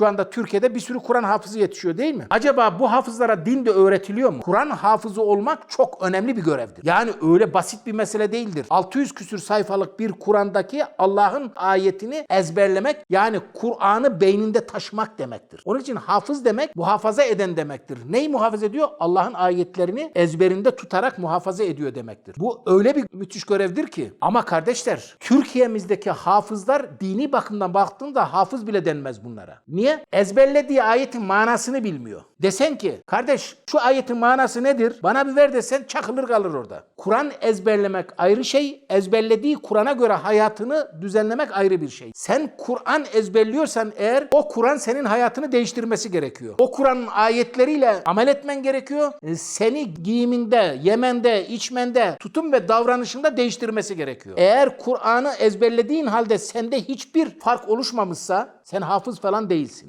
Şu anda Türkiye'de bir sürü Kur'an hafızı yetişiyor değil mi? Acaba bu hafızlara din de öğretiliyor mu? Kur'an hafızı olmak çok önemli bir görevdir. Yani öyle basit bir mesele değildir. 600 küsür sayfalık bir Kur'an'daki Allah'ın ayetini ezberlemek yani Kur'an'ı beyninde taşımak demektir. Onun için hafız demek muhafaza eden demektir. Neyi muhafaza ediyor? Allah'ın ayetlerini ezberinde tutarak muhafaza ediyor demektir. Bu öyle bir müthiş görevdir ki. Ama kardeşler Türkiye'mizdeki hafızlar dini bakımdan baktığında hafız bile denmez bunlara. Niye? Ezberlediği ayetin manasını bilmiyor. Desen ki kardeş şu ayetin manası nedir? Bana bir ver desen çakılır kalır orada. Kur'an ezberlemek ayrı şey, ezberlediği Kur'an'a göre hayatını düzenlemek ayrı bir şey. Sen Kur'an ezberliyorsan eğer o Kur'an senin hayatını değiştirmesi gerekiyor. O Kur'an'ın ayetleriyle amel etmen gerekiyor. E, Seni giyiminde, yemende, içmende, tutum ve davranışında değiştirmesi gerekiyor. Eğer Kur'an'ı ezberlediğin halde sende hiçbir fark oluşmamışsa sen hafız falan değilsin.